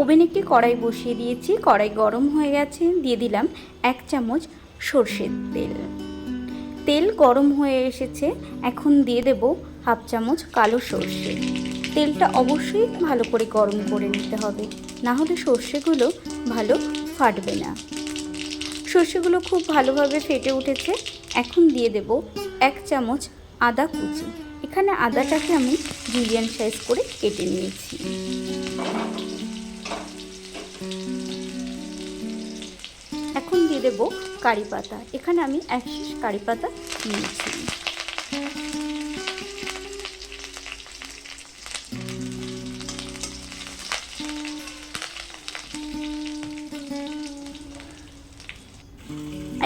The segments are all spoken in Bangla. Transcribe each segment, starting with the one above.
ওভেনে একটি কড়াই বসিয়ে দিয়েছি, কড়াই গরম হয়ে গেছে, দিয়ে দিলাম এক চামচ সর্ষের তেল। তেল গরম হয়ে এসেছে, এখন দিয়ে দেব হাফ চামচ কালো সর্ষে। তেলটা অবশ্যই ভালো করে গরম করে নিতে হবে, না হলে সর্ষেগুলো ভালো ফাটবে না। সর্ষেগুলো খুব ভালোভাবে ফেটে উঠেছে, এখন দিয়ে দেব এক চামচ আদা কুচি। এখানে আদাটাকে আমি জুলিয়ান সাইজ করে কেটে নিয়েছি। দেব কারি পাতা। এখানে আমি এক শীষ কারি পাতা নিয়েছি।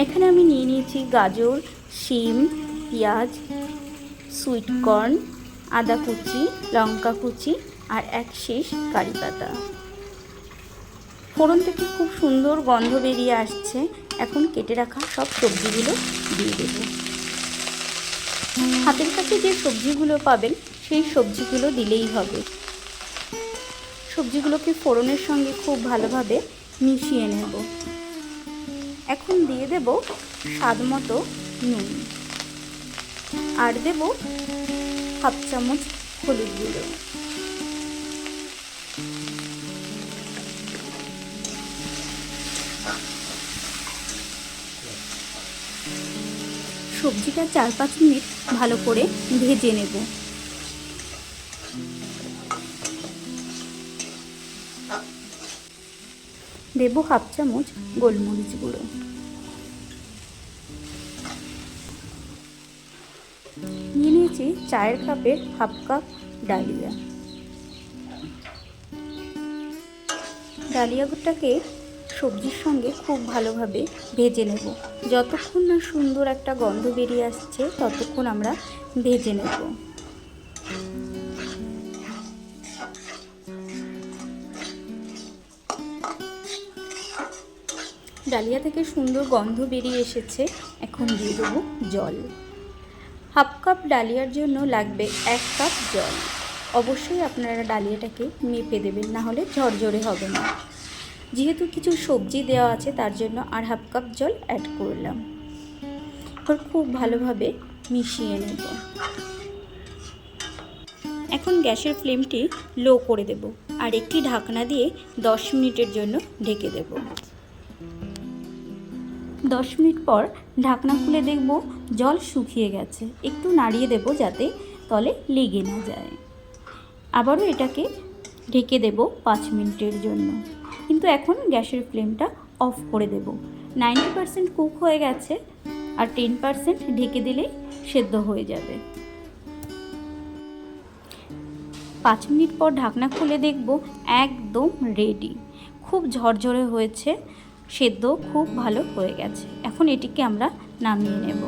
এখানে আমি নিয়ে নিয়েছি গাজর, শিম, পেঁয়াজ, সুইট কর্ন, আদা কুচি, লঙ্কা কুচি আর এক শীষ কারি পাতা। ফোড়ন থেকে খুব সুন্দর গন্ধ বেরিয়ে আসছে। এখন কেটে রাখা সব সবজিগুলো দিয়ে দেবো। হাতের কাছে যে সবজিগুলো পাবেন, সেই সবজিগুলো দিলেই হবে। সবজিগুলোকে ফোড়নের সঙ্গে খুব ভালোভাবে মিশিয়ে নেব। এখন দিয়ে দেব স্বাদ মতো নুন। আর দেব হাফ চামচ হলুদ গুঁড়ো। সবজিটা চার পাঁচ মিনিট ভালো করে ভেজে নেব। দেব হাফ চামচ গোলমরিচ গুঁড়ো। নিয়ে নিয়েছি চায়ের কাপের হাফ কাপ ডালিয়া। ডালিয়া ডালিয়াটাকে সবজির সঙ্গে খুব ভালোভাবে ভেজে নেব। যতক্ষণ না সুন্দর একটা গন্ধ বেরিয়ে আসছে, ততক্ষণ আমরা ভেজে নেব। ডালিয়া থেকে সুন্দর গন্ধ বেরিয়ে এসেছে। এখন দিয়ে দেবো জল। হাফ কাপ ডালিয়ার জন্য লাগবে এক কাপ জল। অবশ্যই আপনারা ডালিয়াটাকে মেপে দেবেন, না হলে ঝরঝরে হবে না। যেহেতু কিছু সবজি দেওয়া আছে, তার জন্য আর হাফ কাপ জল অ্যাড করলাম। এবার খুব ভালোভাবে মিশিয়ে নেব। এখন গ্যাসের ফ্লেমটি লো করে দেব আর একটি ঢাকনা দিয়ে দশ মিনিটের জন্য ঢেকে দেব। দশ মিনিট পর ঢাকনা খুলে দেখব জল শুকিয়ে গেছে। একটু নাড়িয়ে দেব যাতে তলে লেগে না যায়। আবারও এটাকে ঢেকে দেব পাঁচ মিনিটের জন্য। কিন্তু এখন গ্যাসের ফ্লেমটা অফ করে দেব। নাইনটি পারসেন্ট কুক হয়ে গেছে আর টেন পারসেন্ট ঢেকে দিলেই সেদ্ধ হয়ে যাবে। পাঁচ মিনিট পর ঢাকনা খুলে দেখব একদম রেডি খুব ঝরঝরে হয়েছে, সেদ্ধ খুব ভালো হয়ে গেছে। এখন এটিকে আমরা নামিয়ে নেব।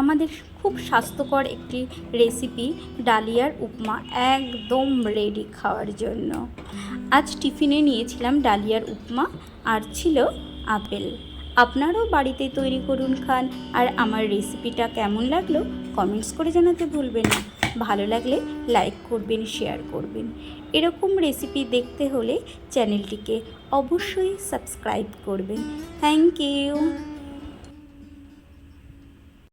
আমাদের খুব স্বাস্থ্যকর একটি রেসিপি ডালিয়ার উপমা একদম রেডি খাওয়ার জন্য। আজ টিফিনে নিয়েছিলাম ডালিয়ার উপমা আর ছিল আপেল। আপনারাও বাড়িতে তৈরি করুন খান। আর আমার রেসিপিটা কেমন লাগল কমেন্টস করে জানাতে ভুলবেন না। ভালো লাগলে লাইক করবেন শেয়ার করবেন। এরকম রেসিপি দেখতে হলে চ্যানেলটিকে অবশ্যই সাবস্ক্রাইব করবেন। Thank you